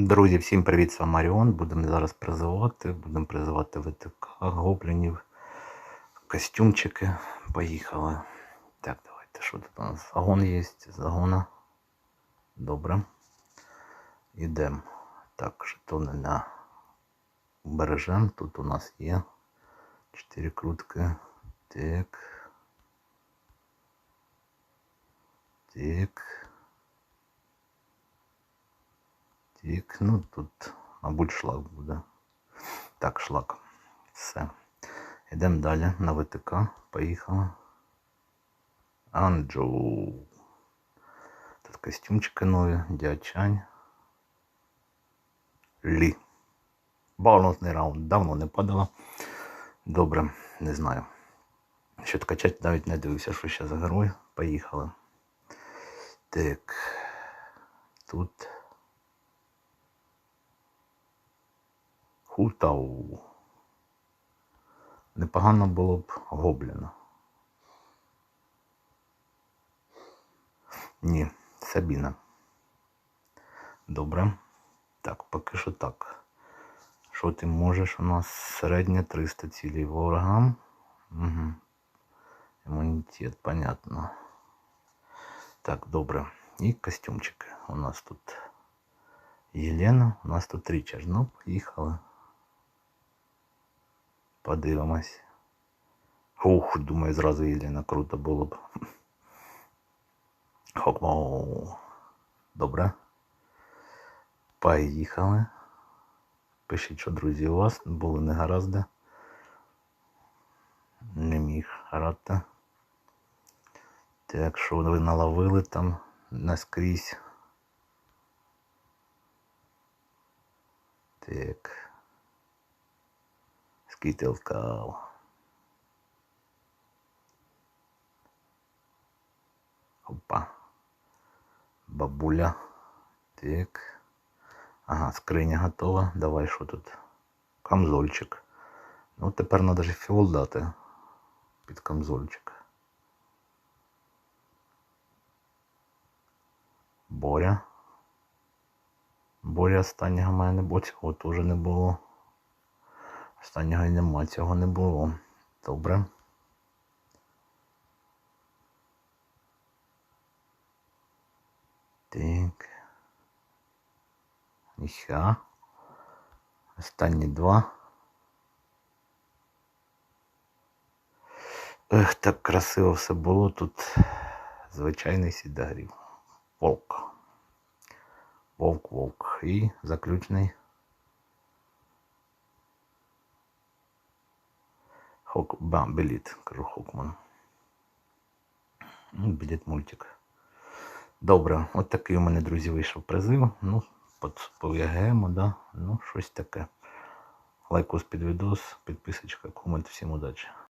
Друзі, всім привіт, з вами Маріон. Будемо зараз призивати. Будемо призивати ВТК, гоблінів, костюмчики. Поїхали. Так, давайте. Що тут у нас? Загон є, загона. Добре. Йдемо. Так, жетони на бережем. Тут у нас є 4 крутки. Так. Так. Тік, ну тут, мабуть, шлак буде. Так, шлак. Все. Йдемо далі на ВТК. Поїхали. Анджоу. Тут костюмчики нові, дячань. Лі. Бонусний раунд. Давно не падала. Добре, не знаю. Що качати навіть не дивився, що ще за герой. Поїхали. Так. Тут. Хутау. Непогано було б гобліна. Ні, Сабіна. Добре. Так, поки що так. Що ти можеш? У нас середня 300 цілей ворогам. Угу. Імунітет, понятно. Так, добре. І костюмчики. У нас тут Єлена, у нас тут Річард. Ну, поїхали. Подивимось. Ух, думаю, зразу Єлена круто було б. Хокмоу. Добре. Поїхали. Пишіть, що друзі у вас були негаразди. Не міг грати. Так, що ви наловили там наскрізь. Так. Скітелкал. Опа. Бабуля. Так. Ага, скриня готова. Давай що тут? Камзольчик. Ну, тепер треба ж фіол дати під камзольчик. Боря. Боря останнього мене не було, цього теж не було. Останнього й нема, цього не було. Добре. Так. Ніха. Останні два. Ех, так красиво все було тут. Звичайний сідагрів. Волк. Вовк, вовк. І заключний. Хок... Бам, біліт, кажу Хокман. Ну, біліт мультик. Добре, от такий у мене, друзі, вийшов призив. Ну, пов'ягаємо, да? Ну, щось таке. Лайкос під відос, підписочка, комент, всім удачі.